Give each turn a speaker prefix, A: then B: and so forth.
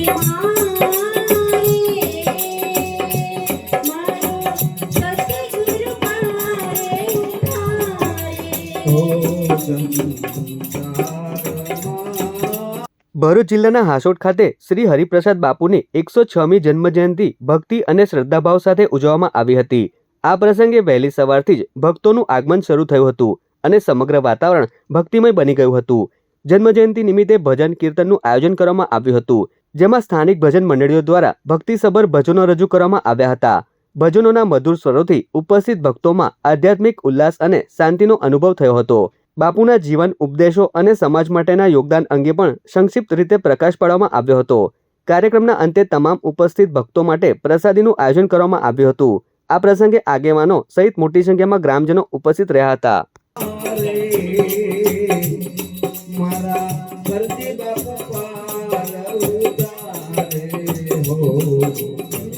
A: ભરૂચ જિલ્લાના હાસોટ ખાતે શ્રી હરિપ્રસાદ બાપુની એકસો છમી જન્મજયંતિ ભક્તિ અને શ્રદ્ધાભાવ સાથે ઉજવવામાં આવી હતી. આ પ્રસંગે વહેલી સવારથી જ ભક્તોનું આગમન શરૂ થયું હતું અને સમગ્ર વાતાવરણ ભક્તિમય બની ગયું હતું. જન્મજયંતિ નિમિત્તે ભજન કીર્તનનું આયોજન કરવામાં આવ્યું હતું. જેમાં સ્થાનિક ભજન મંડળીઓ દ્વારા ભક્તિસભર ભજનો રજૂ કરવામાં આવ્યા હતા. ભજનોના મધુર સ્વરોથી ઉપસ્થિત ભક્તોમાં આધ્યાત્મિક ઉલ્લાસ અને શાંતિનો અનુભવ થયો હતો. બાપુના જીવન, ઉપદેશો અને સમાજ માટેના યોગદાન અંગે પણ સંક્ષિપ્ત રીતે પ્રકાશ પાડવામાં આવ્યો હતો. કાર્યક્રમના અંતે તમામ ઉપસ્થિત ભક્તો માટે પ્રસાદીનું આયોજન કરવામાં આવ્યું હતું. આ પ્રસંગે આગેવાનો સહિત મોટી સંખ્યામાં ગ્રામજનો ઉપસ્થિત રહ્યા હતા. Thank you.